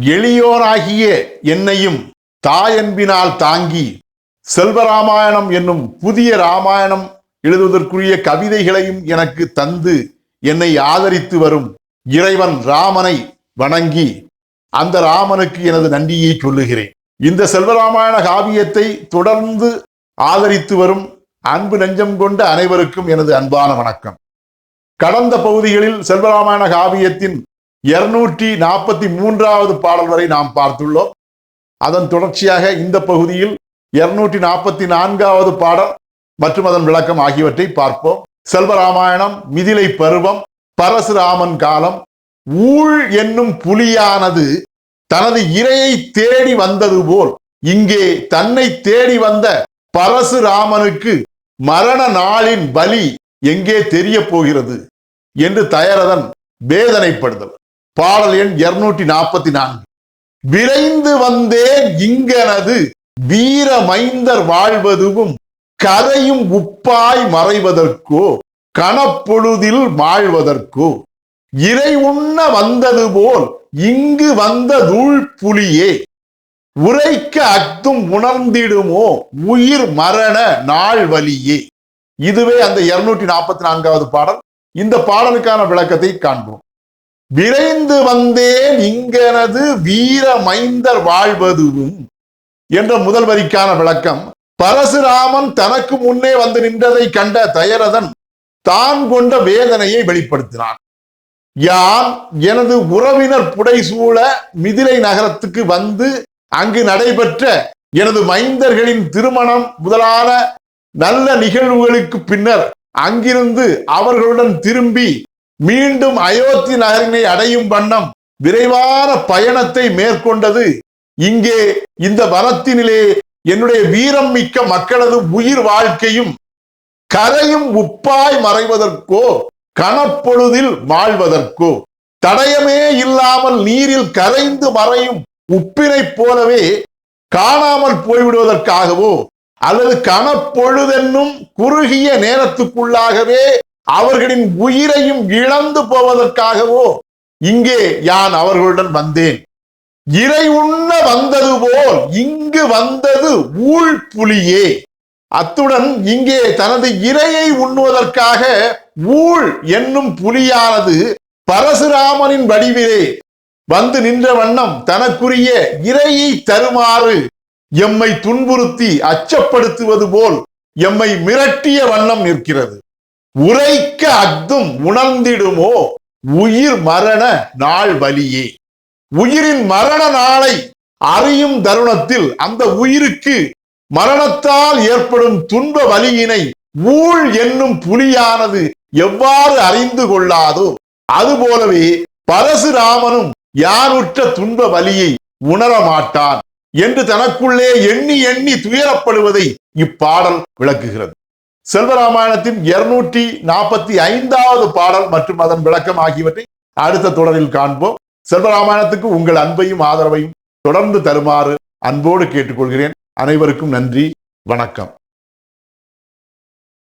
எளியோராகிய என்னையும் தாயன்பினால் தாங்கி செல்வராமாயணம் என்னும் புதிய ராமாயணம் எழுதுவதற்குரிய கவிதைகளையும் எனக்கு தந்து என்னை ஆதரித்து வரும் இறைவன் ராமனை வணங்கி அந்த ராமனுக்கு எனது நன்றியை சொல்லுகிறேன். இந்த செல்வராமாயண காவியத்தை தொடர்ந்து ஆதரித்து வரும் அன்பு நெஞ்சம் கொண்ட அனைவருக்கும் எனது அன்பான வணக்கம். கடந்த பகுதிகளில் செல்வராமாயண காவியத்தின் இருநூற்றி நாற்பத்தி மூன்றாவது பாடல் வரை நாம் பார்த்துள்ளோம். அதன் தொடர்ச்சியாக இந்த பகுதியில் இருநூற்றி நாற்பத்தி நான்காவது பாடல் மற்றும் அதன் விளக்கம் ஆகியவற்றை பார்ப்போம். செல்வராமாயணம் மிதிலை பருவம் பரசுராமன் காலம் ஊழ் என்னும் புலியானது தனது இரையை தேடி வந்தது போல் இங்கே தன்னை தேடி வந்த பரசுராமனுக்கு மரண நாளின் பலி எங்கே தெரிய போகிறது? என்று தயரதன் வேதனைப்படுதல். பாடல் எண் இருநூற்றி நாற்பத்தி நான்கு. விரைந்து வந்தேன் இங்கனது வீர மைந்தர் வாழ்வதுவும் கதையும் உப்பாய் மறைவதற்கோ கணப்பொழுதில் வாழ்வதற்கோ இறை உண்ண வந்தது போல் இங்கு வந்த தூள் புலியே உரைக்க அத்தும் உணர்ந்திடுமோ உயிர் மரண நாள் வலியே இதுவே அந்த இருநூற்றி நாற்பத்தி நான்காவது பாடல். இந்த பாடலுக்கான விளக்கத்தை காண்போம். விரைந்து வந்தேன் இங்கனது வீர மைந்தர் வாழ்வதுவும் என்ற முதல் வரிக்கான விளக்கம். பரசுராமன் தனக்கு முன்னே வந்து நின்றதை கண்ட தயரதன் தான் கொண்ட வேதனையை வெளிப்படுத்தினான். யான் எனது உறவினர் புடைசூழ மிதிலை நகரத்துக்கு வந்து அங்கு நடைபெற்ற எனது மைந்தர்களின் திருமணம் முதலான நல்ல நிகழ்வுகளுக்கு பின்னர் அங்கிருந்து அவர்களுடன் திரும்பி மீண்டும் அயோத்தி நகரினை அடையும் வண்ணம் விரைவான பயணத்தை மேற்கொண்டது. இங்கே இந்த வனத்தினிலே என்னுடைய வீரம் மிக்க மக்களது உயிர் வாழ்க்கையும் கரையும் உப்பாய் மறைவதற்கோ கணப்பொழுதில் வாழ்வதற்கோ தடயமே இல்லாமல் நீரில் கரைந்து மறையும் உப்பினைப் போலவே காணாமல் போய்விடுவதற்காகவோ அல்லது கணப்பொழுதென்னும் குறுகிய நேரத்துக்குள்ளாகவே அவர்களின் உயிரையும் இழந்து போவதற்காகவோ இங்கே யான் அவர்களுடன் வந்தேன். இறை உண்ண வந்தது போல் இங்கு வந்தது ஊழ் புலியே அத்துடன் இங்கே தனது இரையை உண்ணுவதற்காக ஊழ் என்னும் புலியானது பரசுராமனின் வடிவிலே வந்து நின்ற வண்ணம் தனக்குரிய இரையை தருமாறு எம்மை துன்புறுத்தி அச்சப்படுத்துவது போல் எம்மை மிரட்டிய வண்ணம் நிற்கிறது. உரைக்க அத்தும் உணர்ந்திடுமோ? உயிர் மரண நாள் வலியே உயிரின் மரண நாளை அறியும் தருணத்தில் அந்த உயிருக்கு மரணத்தால் ஏற்படும் துன்ப வலியினை ஊழ் என்னும் புலியானது எவ்வாறு அறிந்து கொள்ளாதோ அதுபோலவே பரசுராமனும் யாருற்ற துன்ப வலியை உணரமாட்டான் என்று தனக்குள்ளே எண்ணி எண்ணி துயரப்படுவதை இப்பாடல் விளக்குகிறது. செல்வராமாயணத்தின் இருநூற்றி நாற்பத்தி ஐந்தாவது பாடல் மற்றும் அதன் விளக்கம் ஆகியவற்றை அடுத்த தொடரில் காண்போம். செல்வராமாயணத்துக்கு உங்கள் அன்பையும் ஆதரவையும் தொடர்ந்து தருமாறு அன்போடு கேட்டுக்கொள்கிறேன். அனைவருக்கும் நன்றி. வணக்கம்.